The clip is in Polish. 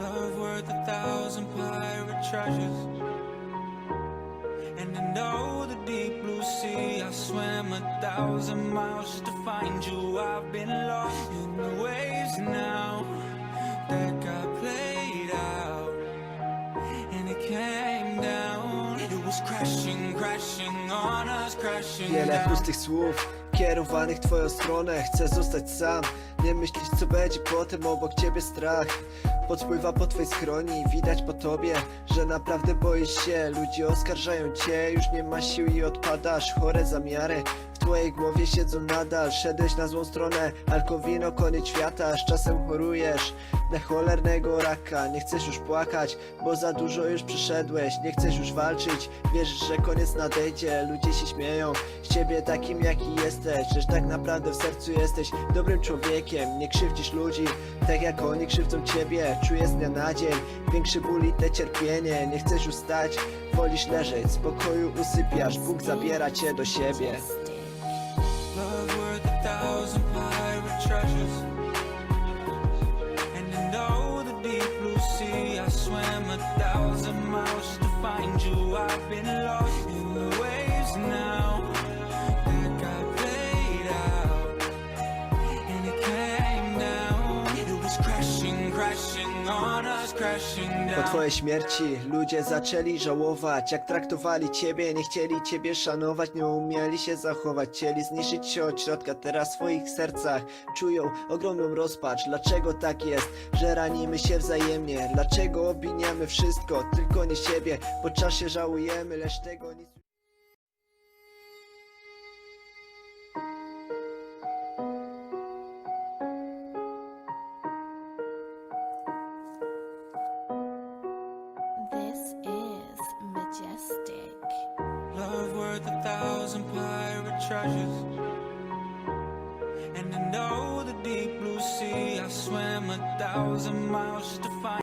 worth a thousand pirate treasures. And I know the deep blue sea. I swam a thousand miles just to find you. I've been lost in the waves now that got played out. And it came down. It was crashing, crashing on us, crashing Wiele pustych słów kierowanych twoją stronę. Chcę zostać sam, nie myśleć co będzie potem obok ciebie strach. Podpływa po twej skroni, widać po tobie, że naprawdę boisz się. Ludzie oskarżają cię, już nie ma sił i odpadasz. Chore zamiary w twojej głowie siedzą nadal. Szedłeś na złą stronę, alkowino, koniec świata. Z czasem chorujesz na cholernego raka. Nie chcesz już płakać, bo za dużo już przeszedłeś Nie chcesz już walczyć, wierzysz, że koniec nadejdzie. Ludzie się śmieją z ciebie takim jaki jesteś. Lecz tak naprawdę w sercu jesteś dobrym człowiekiem. Nie krzywdzisz ludzi, tak jak oni krzywdzą ciebie. Czujesz z dnia na dzień większy ból i te cierpienie. Nie chcesz już stać, wolisz leżeć. Spokoju usypiasz, Bóg zabiera cię do siebie I've been lost in the waves now Po twojej śmierci ludzie zaczęli żałować Jak traktowali ciebie, nie chcieli ciebie szanować Nie umieli się zachować, chcieli zniszczyć się od środka Teraz w swoich sercach czują ogromną rozpacz Dlaczego tak jest, że ranimy się wzajemnie? Dlaczego obwiniamy wszystko, tylko nie siebie? Po czasie żałujemy, lecz tego nic worth a thousand pirate treasures. And I know the deep blue sea. I swam a thousand miles to find.